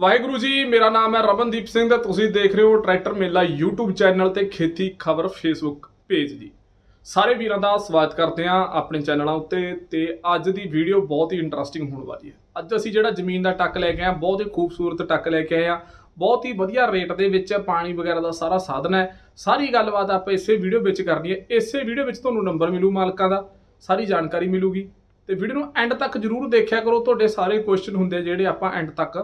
ਵਾਹਿਗੁਰੂ ਜੀ, ਮੇਰਾ ਨਾਮ ਹੈ ਰਮਨਦੀਪ ਸਿੰਘ ਤੇ ਤੁਸੀਂ ਦੇਖ ਰਹੇ ਹੋ ਟਰੈਕਟਰ ਮੇਲਾ YouTube ਚੈਨਲ ਤੇ ਖੇਤੀ ਖਬਰ Facebook ਪੇਜ ਦੀ। ਸਾਰੇ ਵੀਰਾਂ ਦਾ ਸਵਾਗਤ ਕਰਦੇ ਹਾਂ ਆਪਣੇ ਚੈਨਲਾਂ ਉੱਤੇ ਤੇ ਅੱਜ ਦੀ ਵੀਡੀਓ ਬਹੁਤ ਹੀ ਇੰਟਰਸਟਿੰਗ ਹੋਣ ਵਾਲੀ ਹੈ। ਅੱਜ ਅਸੀਂ ਜਿਹੜਾ ਜ਼ਮੀਨ ਦਾ ਟੱਕ ਲੈ ਕੇ ਆਏ ਹਾਂ, ਬਹੁਤ ਹੀ ਖੂਬਸੂਰਤ ਟੱਕ ਲੈ ਕੇ ਆਏ ਹਾਂ। ਬਹੁਤ ਹੀ ਵਧੀਆ ਰੇਟ ਦੇ ਵਿੱਚ ਪਾਣੀ ਵਗੈਰਾ ਦਾ ਸਾਰਾ ਸਾਧਨ ਹੈ। ਸਾਰੀ ਗੱਲਬਾਤ ਆਪਾਂ ਇਸੇ ਵੀਡੀਓ ਵਿੱਚ ਕਰਨੀ ਹੈ। ਇਸੇ ਵੀਡੀਓ ਵਿੱਚ ਤੁਹਾਨੂੰ ਨੰਬਰ ਮਿਲੂ ਮਾਲਕਾਂ ਦਾ, ਸਾਰੀ ਜਾਣਕਾਰੀ ਮਿਲੂਗੀ। ਤੇ ਵੀਡੀਓ ਨੂੰ ਐਂਡ ਤੱਕ ਜਰੂਰ ਦੇਖਿਆ ਕਰੋ। ਤੁਹਾਡੇ ਸਾਰੇ ਕੁਐਸਚਨ ਹੁੰਦੇ ਜਿਹੜੇ ਆਪਾਂ ਐਂਡ ਤੱਕ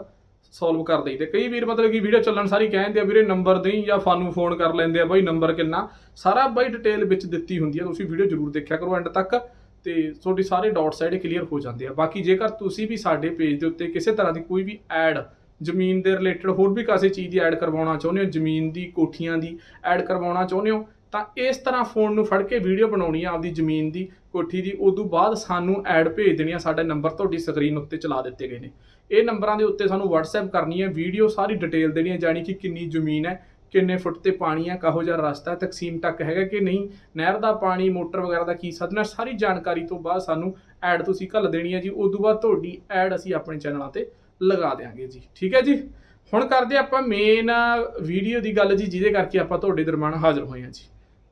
ਸੋਲਵ ਕਰ ਦਈ ਤੇ ਕਈ ਵੀਰ ਮਤਲਬ ਕਿ ਵੀਡੀਓ ਚੱਲਣ ਸਾਰੀ ਕਹਿੰਦੇ ਆ, ਵੀਰੇ ਨੰਬਰ ਦੇਈ ਜਾਂ ਫਾਨੂੰ ਫੋਨ ਕਰ ਲੈਂਦੇ ਆ, ਬਾਈ ਨੰਬਰ ਕਿੰਨਾ? ਸਾਰਾ ਬਾਈ ਡਿਟੇਲ ਵਿੱਚ ਦਿੱਤੀ ਹੁੰਦੀ ਆ, ਤੁਸੀਂ ਵੀਡੀਓ ਜਰੂਰ ਦੇਖਿਆ ਕਰੋ ਐਂਡ ਤੱਕ ਤੇ ਤੁਹਾਡੀ ਸਾਰੇ ਡਾਟਸ ਜਿਹੜੇ ਕਲੀਅਰ ਹੋ ਜਾਂਦੇ ਆ। ਬਾਕੀ ਜੇਕਰ ਤੁਸੀਂ ਵੀ ਸਾਡੇ ਪੇਜ ਦੇ ਉੱਤੇ ਕਿਸੇ ਤਰ੍ਹਾਂ ਦੀ ਕੋਈ ਵੀ ਐਡ ਜ਼ਮੀਨ ਦੇ ਰਿਲੇਟਡ ਹੋਰ ਵੀ ਕਾਸੇ ਚੀਜ਼ ਦੀ ਐਡ ਕਰਵਾਉਣਾ ਚਾਹੁੰਦੇ ਹੋ, ਜ਼ਮੀਨ ਦੀ, ਕੋਠੀਆਂ ਦੀ ਐਡ ਕਰਵਾਉਣਾ ਚਾਹੁੰਦੇ ਹੋ ਤਾਂ ਇਸ ਤਰ੍ਹਾਂ ਫੋਨ ਨੂੰ ਫੜ ਕੇ ਵੀਡੀਓ ਬਣਾਉਣੀ ਆ ਆਪਦੀ ਜ਼ਮੀਨ ਦੀ, ਕੋਠੀ ਦੀ, ਉਦੋਂ ਬਾਅਦ ਸਾਨੂੰ ਐਡ ਭੇਜ ਦੇਣੀ ਆ, ਸਾਡੇ ਨੰਬਰ ਤੁਹਾਡੀ ਸਕਰੀਨ ਉੱਤੇ ਚਲਾ ਦਿੱਤੇ ਗਏ ਨੇ। ਇਹ ਨੰਬਰਾਂ ਦੇ ਉੱਤੇ ਸਾਨੂੰ WhatsApp ਕਰਨੀ ਹੈ ਵੀਡੀਓ ਸਾਰੀ ਡਿਟੇਲ ਦੇਣੀ ਹੈ ਜਾਣੀ ਕਿ ਕਿੰਨੀ ਜ਼ਮੀਨ ਹੈ, ਕਿੰਨੇ ਫੁੱਟ ਤੇ ਪਾਣੀ ਹੈ ਕਹੋ ਜਿਹਾ ਰਸਤਾ ਤਕਸੀਮ ਤੱਕ ਹੈਗਾ ਕਿ ਨਹੀਂ, ਨਹਿਰ ਦਾ ਪਾਣੀ, ਮੋਟਰ ਵਗੈਰਾ ਦਾ ਕੀ ਸਾਧਨ ਸਾਰੀ ਜਾਣਕਾਰੀ ਤੋਂ ਬਾਅਦ ਸਾਨੂੰ ਐਡ ਤੁਸੀਂ ਘੱਲ ਦੇਣੀ ਹੈ ਜੀ, ਉਦੋਂ ਬਾਅਦ ਤੁਹਾਡੀ ਐਡ ਅਸੀਂ ਆਪਣੇ ਚੈਨਲਾਂ ਤੇ ਲਗਾ ਦੇਵਾਂਗੇ ਜੀ। ਠੀਕ ਹੈ ਜੀ? ਹੁਣ ਕਰਦੇ ਆਪਾਂ ਮੇਨ ਵੀਡੀਓ ਦੀ ਗੱਲ ਜੀ, ਜਿਹਦੇ ਕਰਕੇ ਆਪਾਂ ਤੁਹਾਡੇ ਦਰਮਿਆਨ ਹਾਜ਼ਰ ਹੋਏ ਹਾਂ ਜੀ।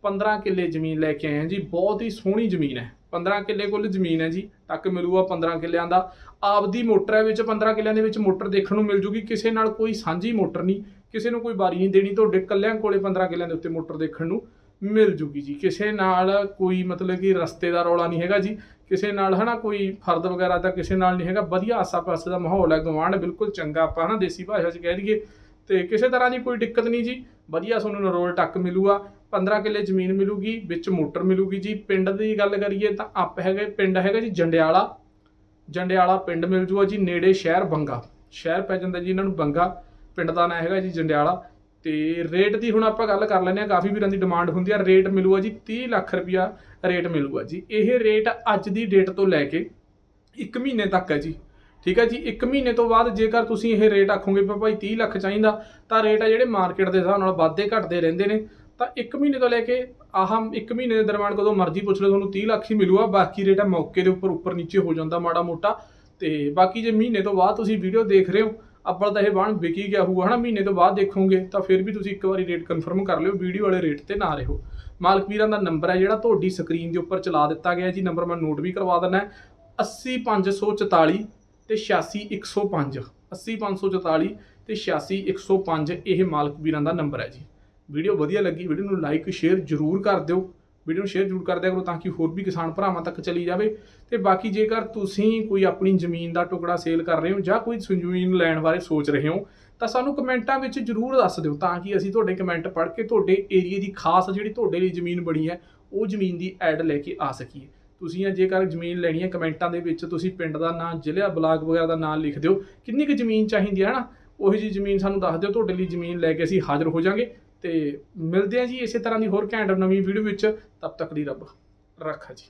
15 ਕਿੱਲੇ ਜ਼ਮੀਨ ਲੈ ਕੇ ਆਏ ਹਾਂ ਜੀ, ਬਹੁਤ ਹੀ ਸੋਹਣੀ ਜ਼ਮੀਨ ਹੈ। 15 ਕਿੱਲੇ ਕੋਲ ਜ਼ਮੀਨ ਹੈ ਜੀ ਟੱਕ ਮਿਲੂਗਾ 15 ਕਿੱਲਿਆਂ ਦਾ। ਆਪਦੀ ਮੋਟਰ ਹੈ ਵਿੱਚ 15 ਕਿੱਲਿਆਂ ਦੇ ਵਿੱਚ ਮੋਟਰ ਦੇਖਣ ਨੂੰ ਮਿਲ ਜੂਗੀ, ਕਿਸੇ ਨਾਲ ਕੋਈ ਸਾਂਝੀ ਮੋਟਰ ਨਹੀਂ, ਕਿਸੇ ਨੂੰ ਕੋਈ ਵਾਰੀ ਨਹੀਂ ਦੇਣੀ, ਤੁਹਾਡੇ ਕੱਲਿਆਂ ਕੋਲੇ 15 ਕਿੱਲਿਆਂ ਦੇ ਉੱਤੇ ਮੋਟਰ ਦੇਖਣ ਨੂੰ ਮਿਲ ਜੂਗੀ ਜੀ। ਕਿਸੇ ਨਾਲ ਕੋਈ ਮਤਲਬ ਕਿ ਰਸਤੇ ਦਾ ਰੌਲਾ ਨਹੀਂ ਹੈਗਾ ਜੀ, ਕਿਸੇ ਨਾਲ ਹਨਾ ਕੋਈ ਫਰਦ ਵਗੈਰਾ ਦਾ ਕਿਸੇ ਨਾਲ ਨਹੀਂ ਹੈਗਾ, ਵਧੀਆ ਆਸਾ-ਪਾਸੇ ਦਾ ਮਾਹੌਲ ਹੈ ਗਵਾਂਢ ਬਿਲਕੁਲ ਚੰਗਾ ਆਪਾਂ ਹਨਾ ਦੇਸੀ ਭਾਸ਼ਾ 'ਚ ਕਹਿ ਦਈਏ। ਤੇ ਕਿਸੇ ਤਰ੍ਹਾਂ ਦੀ ਕੋਈ ਦਿੱਕਤ ਨਹੀਂ ਜੀ, ਵਧੀਆ ਤੁਹਾਨੂੰ ਨਰੋਲ ਟੱਕ ਮਿਲੂਗਾ 15 ਕਿੱਲੇ ਜ਼ਮੀਨ ਮਿਲੂਗੀ, ਵਿੱਚ ਮੋਟਰ ਮਿਲੂਗੀ ਜੀ। ਪਿੰਡ ਦੀ ਗੱਲ ਕਰੀਏ ਤਾਂ ਆਪ ਹੈਗਾ, ਪਿੰਡ ਹੈਗਾ ਜੀ ਜੰਡਿਆਲਾ। ਜੰਡਿਆਲਾ ਪਿੰਡ ਮਿਲ ਜੂਗਾ ਜੀ, ਨੇੜੇ ਸ਼ਹਿਰ ਬੰਗਾ। ਸ਼ਹਿਰ ਪੈ ਜਾਂਦਾ ਜੀ ਇਹਨਾਂ ਨੂੰ ਬੰਗਾ। ਪਿੰਡ ਦਾ ਨਾਂ ਹੈਗਾ ਜੀ ਜੰਡਿਆਲਾ। ਤੇ ਰੇਟ ਦੀ ਹੁਣ ਆਪਾਂ ਗੱਲ ਕਰ ਲੈਂਦੇ ਆ ਕਾਫੀ ਵੀਰਾਂ ਦੀ ਡਿਮਾਂਡ ਹੁੰਦੀ ਆ। ਰੇਟ ਮਿਲੂਗਾ ਜੀ 30 ਲੱਖ ਰੁਪਿਆ ਰੇਟ ਮਿਲੂਗਾ ਜੀ। ਇਹ ਰੇਟ ਅੱਜ ਦੀ ਡੇਟ ਤੋਂ ਲੈ ਕੇ 1 ਮਹੀਨੇ ਤੱਕ ਹੈ ਜੀ। ਠੀਕ ਹੈ ਜੀ 1 ਮਹੀਨੇ ਤੋਂ ਬਾਅਦ ਜੇਕਰ ਤੁਸੀਂ ਇਹ ਰੇਟ ਆਖੋਗੇ ਭਾਈ 30 ਲੱਖ ਚਾਹੀਦਾ, ਤਾਂ ਰੇਟ ਆ ਜਿਹੜੇ ਮਾਰਕੀਟ ਦੇ ਹਿਸਾਬ ਨਾਲ ਵਾਧੇ ਘਟਦੇ ਰਹਿੰਦੇ ਨੇ। ਤਾਂ 1 ਮਹੀਨੇ ਤੋਂ ਲੈ ਕੇ ਆਹ 1 ਮਹੀਨੇ ਦੇ ਦਰਮਿਆਨ ਕਦੋਂ ਮਰਜ਼ੀ ਪੁੱਛ ਲਓ, ਤੁਹਾਨੂੰ 30 ਲੱਖ ਹੀ ਮਿਲੂਗਾ। ਬਾਕੀ ਰੇਟ ਹੈ ਮੌਕੇ ਦੇ ਉੱਪਰ ਉੱਪਰ ਨੀਚੇ ਹੋ ਜਾਂਦਾ ਮਾੜਾ ਮੋਟਾ। ਤੇ ਬਾਕੀ ਜੇ ਮਹੀਨੇ ਤੋਂ ਬਾਅਦ ਤੁਸੀਂ ਵੀਡੀਓ ਦੇਖ ਰਹੇ ਹੋ ਅੱਬਲ ਤਾਂ ਇਹ ਬਾਣ ਵਿਕੀ ਗਿਆ ਹੋਊਗਾ, ਹਨਾ? ਮਹੀਨੇ ਤੋਂ ਬਾਅਦ ਦੇਖੋਗੇ, ਤਾਂ ਫਿਰ ਵੀ ਤੁਸੀਂ ਇੱਕ ਵਾਰੀ ਰੇਟ ਕਨਫਰਮ ਕਰ ਲਿਓ ਵੀਡੀਓ ਵਾਲੇ ਰੇਟ ਤੇ ਨਾ ਰਹੋ। ਮਾਲਕ ਵੀਰਾਂ ਦਾ ਨੰਬਰ ਹੈ ਜਿਹੜਾ, ਤੁਹਾਡੀ ਸਕਰੀਨ ਦੇ ਉੱਪਰ ਚਲਾ ਦਿੱਤਾ ਗਿਆ ਜੀ। ਨੰਬਰ ਮੈਂ ਨੋਟ ਵੀ ਕਰਵਾ ਦਿੰਦਾ 80544 ਤੇ 86105 80544 ਤੇ 86105 ਇਹ ਮਾਲਕ ਵੀਰਾਂ ਦਾ ਨੰਬਰ ਹੈ ਜੀ। ਵੀਡੀਓ ਵਧੀਆ ਲੱਗੀ, ਵੀਡੀਓ ਨੂੰ ਲਾਈਕ ਸ਼ੇਅਰ ਜ਼ਰੂਰ ਕਰ ਦਿਓ। ਵੀਡੀਓ ਨੂੰ ਸ਼ੇਅਰ ਜ਼ਰੂਰ ਕਰ ਦਿਆ ਕਰੋ ਤਾਂ ਕਿ ਹੋਰ ਵੀ ਕਿਸਾਨ ਭਰਾਵਾਂ ਤੱਕ ਚਲੀ ਜਾਵੇ। ਤੇ ਬਾਕੀ ਜੇਕਰ ਤੁਸੀਂ ਕੋਈ ਆਪਣੀ ਜ਼ਮੀਨ ਦਾ ਟੁਕੜਾ ਸੇਲ ਕਰ ਰਹੇ ਹੋ ਜਾਂ ਕੋਈ ਜ਼ਮੀਨ ਲੈਣ ਬਾਰੇ ਸੋਚ ਰਹੇ ਹੋ, ਤਾਂ ਸਾਨੂੰ ਕਮੈਂਟਾਂ ਵਿੱਚ ਜ਼ਰੂਰ ਦੱਸ ਦਿਓ ਤਾਂ ਕਿ ਅਸੀਂ ਤੁਹਾਡੇ ਕਮੈਂਟ ਪੜ੍ਹ ਕੇ ਤੁਹਾਡੇ ਏਰੀਆ ਦੀ ਖਾਸ ਜਿਹੜੀ ਤੁਹਾਡੇ ਲਈ ਜ਼ਮੀਨ ਬਣੀ ਹੈ, ਉਹ ਜ਼ਮੀਨ ਦੀ ਐਡ ਲੈ ਕੇ ਆ ਸਕੀਏ। ਤੁਸੀਂ ਇਹ ਜੇਕਰ ਜ਼ਮੀਨ ਲੈਣੀ ਹੈ ਕਮੈਂਟਾਂ ਦੇ ਵਿੱਚ, ਤੁਸੀਂ ਪਿੰਡ ਦਾ ਨਾਂ, ਜ਼ਿਲ੍ਹਾ, ਬਲਾਕ ਵਗੈਰਾ ਦਾ ਨਾਂ ਲਿਖ ਦਿਓ। ਕਿੰਨੀ ਕੁ ਜ਼ਮੀਨ ਚਾਹੀਦੀ ਹੈ ਨਾ ਉਹੀ ਜੀ ਜ਼ਮੀਨ ਸਾਨੂੰ ਦੱਸ ਦਿਓ, ਤੁਹਾਡੇ ਲਈ ਜ਼ਮੀਨ ਲੈ ਕੇ ਅਸੀਂ ਹਾਜ਼ਰ ਹੋ ਜਾਾਂਗੇ। ਤੇ ਮਿਲਦੇ ਹਾਂ ਜੀ ਇਸੇ ਤਰ੍ਹਾਂ ਦੀ ਹੋਰ ਘੈਂਟ ਨਵੀਂ ਵੀਡੀਓ ਵਿੱਚ। ਤਬ ਤੱਕ ਦੀ ਰੱਬ, ਰੱਖਾ ਜੀ।